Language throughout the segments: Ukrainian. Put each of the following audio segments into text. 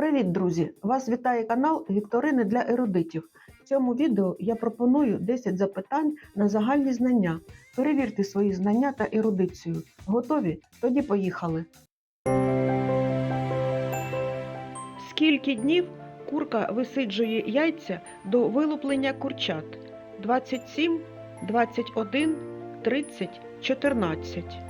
Привіт, друзі! Вас вітає канал Вікторини для ерудитів. В цьому відео я пропоную 10 запитань на загальні знання. Перевірте свої знання та ерудицію. Готові? Тоді поїхали. Скільки днів курка висиджує яйця до вилуплення курчат? 27, 21, 30, 14.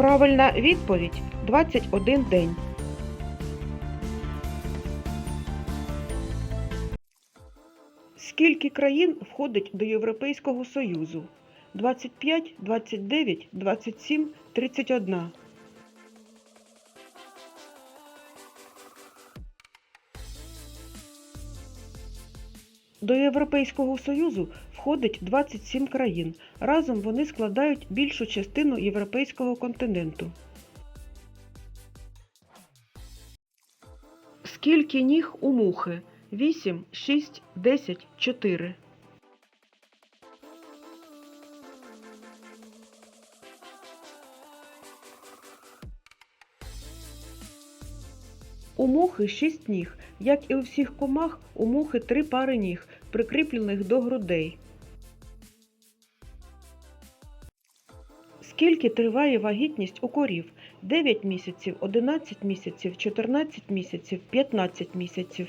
Правильна відповідь 21 день. Скільки країн входить до Європейського Союзу? 25, 29, 27, 31. До Європейського Союзу входить 27 країн. Разом вони складають більшу частину європейського континенту. Скільки ніг у мухи? 8, 6, 10, 4. У мухи 6 ніг. Як і у всіх комах, у мухи 3 пари ніг, прикріплених до грудей. Скільки триває вагітність у корів? 9 місяців, 11 місяців, 14 місяців, 15 місяців.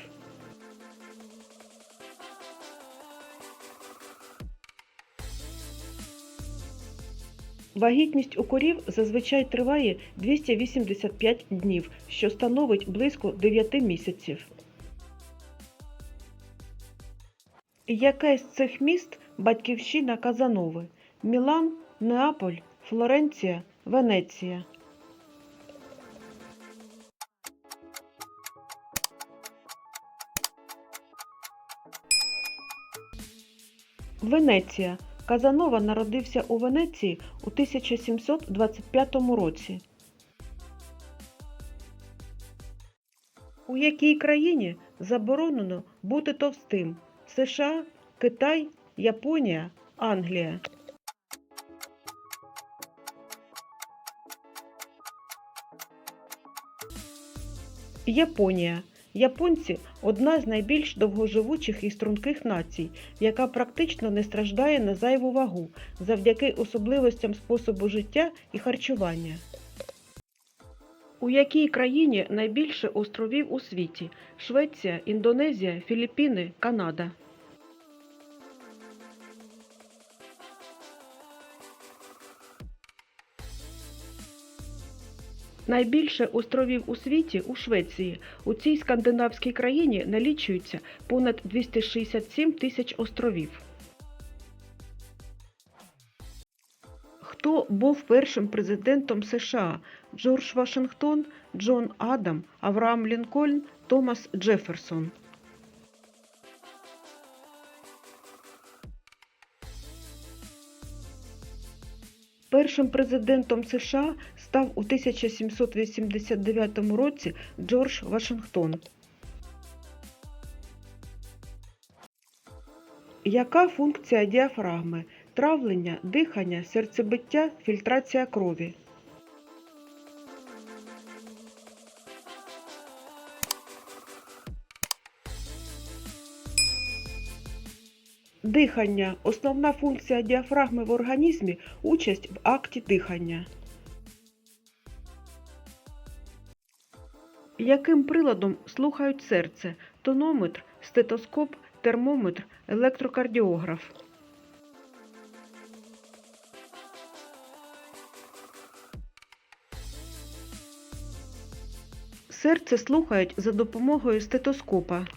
Вагітність у корів зазвичай триває 285 днів, що становить близько 9 місяців. Яке з цих міст батьківщина Казанови? Мілан, Неаполь, Флоренція, Венеція. Венеція. Казанова народився у Венеції у 1725 році. У якій країні заборонено бути товстим? США, Китай, Японія, Англія. Японія. Японці одна з найбільш довгоживучих і струнких націй, яка практично не страждає на зайву вагу завдяки особливостям способу життя і харчування. У якій країні найбільше островів у світі? Швеція, Індонезія, Філіппіни, Канада. Найбільше островів у світі у Швеції. У цій скандинавській країні налічується понад 267 тисяч островів. Хто був першим президентом США? Джордж Вашингтон, Джон Адам, Авраам Лінкольн, Томас Джеферсон. Першим президентом США став у 1789 році Джордж Вашингтон. Яка функція діафрагми? Травлення, дихання, серцебиття, фільтрація крові. Дихання. Основна функція діафрагми в організмі участь в акті дихання. Яким приладом слухають серце? Тонометр, стетоскоп, термометр, електрокардіограф. Серце слухають за допомогою стетоскопа.